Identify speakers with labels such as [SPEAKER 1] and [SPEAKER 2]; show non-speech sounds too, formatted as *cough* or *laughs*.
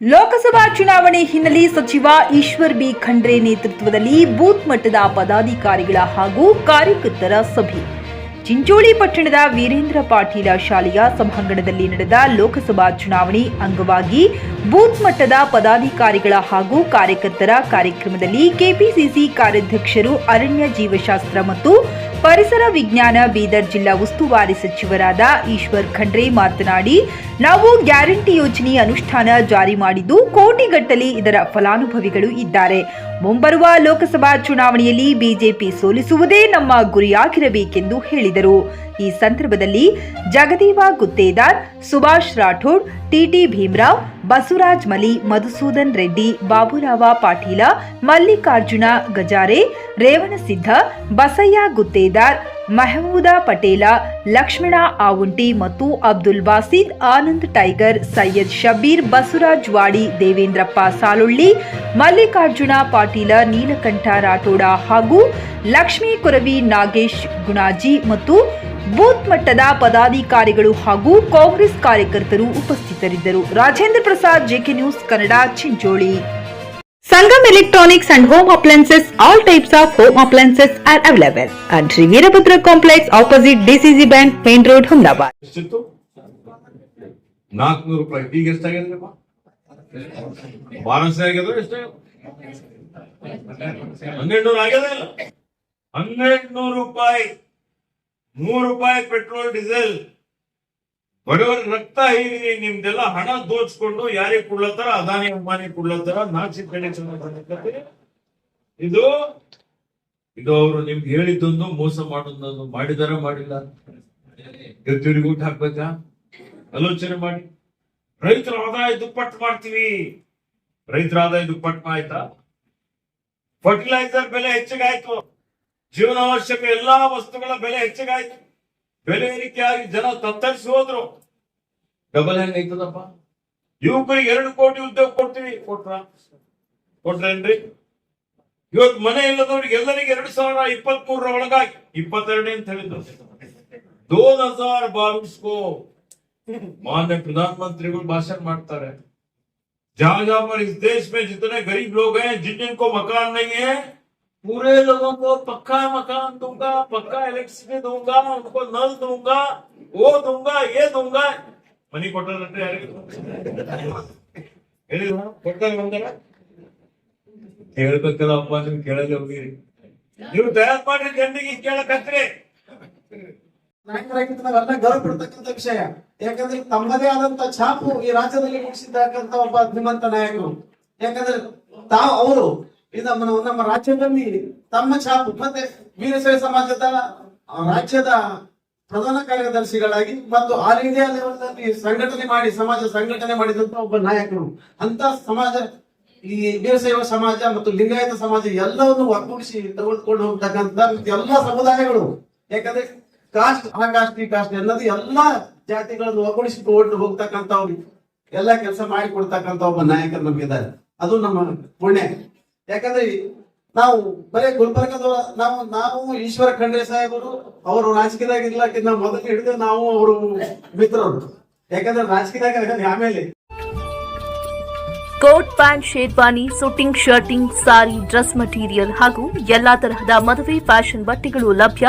[SPEAKER 1] ಲೋಕಸಭಾ ಚುನಾವಣೆ ಹಿನ್ನೆಲೆ ಸಚಿವ ಈಶ್ವರ್ ಬಿ ಖಂಡ್ರೆ ನೇತೃತ್ವದಲ್ಲಿ ಬೂತ್ ಮಟ್ಟದ ಪದಾಧಿಕಾರಿಗಳ ಹಾಗೂ ಕಾರ್ಯಕರ್ತರ ಸಭೆ. ಚಿಂಚೋಳಿ ಪಟ್ಟಣದ ವೀರೇಂದ್ರ ಪಾಟೀಲ ಶಾಲೆಯ ಸಭಾಂಗಣದಲ್ಲಿ ನಡೆದ ಲೋಕಸಭಾ ಚುನಾವಣೆ ಅಂಗವಾಗಿ ಬೂತ್ ಮಟ್ಟದ ಪದಾಧಿಕಾರಿಗಳ ಹಾಗೂ ಕಾರ್ಯಕರ್ತರ ಕಾರ್ಯಕ್ರಮದಲ್ಲಿ ಕೆಪಿಸಿಸಿ ಕಾರ್ಯಾಧ್ಯಕ್ಷರು ಅರಣ್ಯ ಜೀವಶಾಸ್ತ್ರ ಮತ್ತು ಪರಿಸರ ವಿಜ್ಞಾನ ಬೀದರ್ ಜಿಲ್ಲಾ ಉಸ್ತುವಾರಿ ಸಚಿವರಾದ ಈಶ್ವರ್ ಖಂಡ್ರೆ ಮಾತನಾಡಿ, ನಾವು ಗ್ಯಾರಂಟಿ ಯೋಜನೆ ಅನುಷ್ಠಾನ ಜಾರಿ ಮಾಡಿದ್ದು ಕೋಟಿಗಟ್ಟಲೆ ಇದರ ಫಲಾನುಭವಿಗಳು ಇದ್ದಾರೆ. ಮುಂಬರುವ ಲೋಕಸಭಾ ಚುನಾವಣೆಯಲ್ಲಿ ಬಿಜೆಪಿ ಸೋಲಿಸುವುದೇ ನಮ್ಮ ಗುರಿಯಾಗಿರಬೇಕೆಂದು ಹೇಳಿದರು. ಈ ಸಂದರ್ಭದಲ್ಲಿ ಜಗದೀವ ಗುತ್ತೇದಾರ್, ಸುಭಾಷ್ ರಾಠೋಡ್, ಟಿಟಿ ಭೀಮರಾವ್, ಬಸವರಾಜ್ ಮಲಿ, ಮಧುಸೂದನ್ ರೆಡ್ಡಿ, ಬಾಬುರಾವ ಪಾಟೀಲ, ಮಲ್ಲಿಕಾರ್ಜುನ ಗಜಾರೆ ರೇವಣಸಿದ್ಧ ಬಸಯ್ಯ ಗುತ್ತೇದಾರ್, ಮೆಹಮೂದ ಪಟೇಲ, ಲಕ್ಷ್ಮಣ ಆವುಂಟಿ ಮತ್ತು ಅಬ್ದುಲ್ ಬಾಸಿದ್, ಆನಂದ್ ಟೈಗರ್, ಸೈಯದ್ ಶಬೀರ್ ಬಸವರಾಜ್ ವಾಡಿ, ದೇವೇಂದ್ರಪ್ಪ ಸಾಲುಳ್ಳಿ ಮಲ್ಲಿಕಾರ್ಜುನ ಪಾಟೀಲ ನೀಲಕಂಠ ರಾಠೋಡ ಹಾಗೂ ಲಕ್ಷ್ಮೀ ಕೊರವಿ ನಾಗೇಶ್ ಗುಣಾಜಿ ಮತ್ತು ಬೂತ್ ಮಟ್ಟದ ಪದಾಧಿಕಾರಿಗಳು ಹಾಗೂ ಕಾಂಗ್ರೆಸ್ ಕಾರ್ಯಕರ್ತರು ಉಪಸ್ಥಿತರಿದ್ದರು. Rajendra Prasad JK news Kannada Chincholi. Sangam electronics and home appliances all types of home appliances are available and Shri Veerabhadra complex opposite DCC bank main road
[SPEAKER 2] Humnabad ರೂಪಾಯಿ. ಬಾರನ್ಸ್ ಆಗ್ಯದ ಎಷ್ಟಾಗ್ಯದ ಹನ್ನೆರಡು ನೂರು ಆಗ್ಯದ? ಹನ್ನೆರಡು ನೂರು ರೂಪಾಯಿ ನೂರು ರೂಪಾಯಿ ಪೆಟ್ರೋಲ್, ಡೀಸೆಲ್. ಬಡವರ ರಕ್ತ ಹೀರಿ ನಿಮ್ದೆಲ್ಲ ಹಣ ದೋಚ್ಕೊಂಡು ಯಾರಿಗೆ ಕೊಡ್ಲತ್ತಾರ? ಅದಾನಿ ಅಂಬಾನಿ ಕೊಡ್ಲತ್ತಾರ? ನಾಚಿ ಕನೆಕ್ಷನ್ ಇದು ಇದು ಅವರು ನಿಮ್ಗೆ ಹೇಳಿದ್ದೊಂದು, ಮೋಸ ಮಾಡೋದೊಂದು, ಮಾಡಿದಾರ, ಮಾಡಿಲ್ಲ. ಇವತ್ತಿವ್ರಿಗೆ ಊಟ ಹಾಕ್ಬೇಕಾ? ಆಲೋಚನೆ ಮಾಡಿ. ರೈತರ ಆದಾಯ ದುಪ್ಪಟ್ಟು ಮಾಡ್ತೀವಿ. ರೈತರ ಆದಾಯ ದುಪ್ಪಟ್ಟು ಆಯ್ತಾ? ಫರ್ಟಿಲೈಸರ್ ಬೆಲೆ ಹೆಚ್ಚಿಗಾಯ್ತು. ಜೀವನಾವಶ್ಯಕ ಎಲ್ಲಾ ವಸ್ತುಗಳ ಬೆಲೆ ಹೆಚ್ಚಿಗಾಯ್ತು. ಬೆಲೆ ಏರಿಕೆಯಾಗಿ ಜನ ತತ್ತರಿಸಿ ಹೋದ್ರು. ಡಬಲ್ ಹೆಂಗ್ ಐತದಪ್ಪ? ಯುವಕರಿಗೆ ಎರಡು ಕೋಟಿ ಉದ್ಯೋಗ ಕೊಡ್ತೀವಿ. ಕೊಟ್ರ? ಕೊಟ್ರೇನ್ರಿ ಇವತ್ತು ಮನೆ ಇಲ್ಲದವ್ರಿಗೆ ಎಲ್ಲರಿಗೆ ಎರಡು ಸಾವಿರ ಇಪ್ಪತ್ತ್ ಒಳಗಾಗಿ. ಇಪ್ಪತ್ತೆರಡನೇ ಅಂತ ಹೇಳಿದ್ರು. ದೋನ್ ಹಜಾರ್ ಬಾವಿಸ್ಕೋ *laughs* मान्य प्रधानमंत्री को भाषण मारता रहे जहां जहां पर इस देश में जितने गरीब लोग हैं जिन जिनको मकान नहीं है पूरे लोगों को पक्का मकान दूंगा पक्का इलेक्ट्रिसिटी दूंगा उनको नल दूंगा वो दूंगा ये दूंगा ಮನಿ ಕೊಟ್ಟಾರಂದ್ರೆ ಯಾರಿಗೆ ಹೇಳಿದ್ರ ಕೊಟ್ಟಾರ ಬಂದಾರ ಹೇಳ್ಬೇಕಲ್ಲ ಅಪ್ಪ ನೀವು ಕೇಳಲ್ಲ ಹೋಗಿರಿ ನೀವು ತಯಾರು ಮಾಡ್ರಿ ಜನರಿಗೆ ಕೇಳಕತ್ರಿ
[SPEAKER 3] ನಾಯಕರಾಗಿದ್ದು ನಾವೆಲ್ಲ ಗೌರವ ಪಡ್ತಕ್ಕಂಥ ವಿಷಯ ಯಾಕಂದ್ರೆ ತಮ್ಮದೇ ಆದಂತ ಛಾಪು ಈ ರಾಜ್ಯದಲ್ಲಿ ಮುಗಿಸಿದ್ದಕ್ಕಂತ ಒಬ್ಬ ಧೀಮಂತ ನಾಯಕರು. ಯಾಕಂದ್ರೆ ತಾವು ಅವರು ನಮ್ಮ ನಮ್ಮ ರಾಜ್ಯದಲ್ಲಿ ತಮ್ಮ ಛಾಪು, ಮತ್ತೆ ವೀರಶೈವ ಸಮಾಜದ ರಾಜ್ಯದ ಪ್ರಧಾನ ಕಾರ್ಯದರ್ಶಿಗಳಾಗಿ ಮತ್ತು ಆಲ್ ಇಂಡಿಯಾ ಲೆವೆಲ್ನಲ್ಲಿ ಸಂಘಟನೆ ಮಾಡಿ, ಸಮಾಜ ಸಂಘಟನೆ ಮಾಡಿದಂತ ಒಬ್ಬ ನಾಯಕರು. ಅಂತ ಸಮಾಜ, ಈ ವೀರಶೈವ ಸಮಾಜ ಮತ್ತು ಲಿಂಗಾಯತ ಸಮಾಜ ಎಲ್ಲವನ್ನು ಒಗ್ಗೂಡಿಸಿ ತೆಗೆದುಕೊಂಡು ಹೋಗ್ತಕ್ಕಂತ ಎಲ್ಲಾ ಸಮುದಾಯಗಳು. ಯಾಕಂದ್ರೆ ಕಾಸ್ಟ್, ಆ ಕಾಸ್ಟ್, ಈ ಕಾಸ್ಟ್ ಎಲ್ಲದು ಎಲ್ಲಾ ಜಾತಿಗಳನ್ನು ಒಗ್ಗೂಡಿಸಿಕೊಂಡು ಹೋಗ್ತಕ್ಕಂಥವ್ರು, ಎಲ್ಲಾ ಕೆಲಸ ಮಾಡಿಕೊಡ್ತಕ್ಕಂಥ ಒಬ್ಬ ನಾಯಕರು ನಮಗಿದ್ದಾರೆ. ಅದು ನಮ್ಮ ಪುಣ್ಯ. ಯಾಕಂದ್ರೆ ನಾವು ಬರೇ ಗುಲ್ಬರ್ಗದ ನಾವು ನಾವು ಈಶ್ವರ ಖಂಡ್ರೆ ಸಾಹೇಬರು, ಅವರು ರಾಜಕೀಯದಾಗ ಇರ್ಲಕ್ಕಿಂತ ಮೊದಲು ಹಿಡಿದು ನಾವು ಅವರು ಮಿತ್ರರು. ಯಾಕಂದ್ರೆ ರಾಜಕೀಯದಾಗ ಆಮೇಲೆ.
[SPEAKER 4] Coat pant, sherwani suiting shirting, sari, dress material ಹಾಗೂ ಎಲ್ಲಾ ತರಹದ ಮದುವೆ, ಫ್ಯಾಷನ್ ಬಟ್ಟೆಗಳು ಲಭ್ಯ.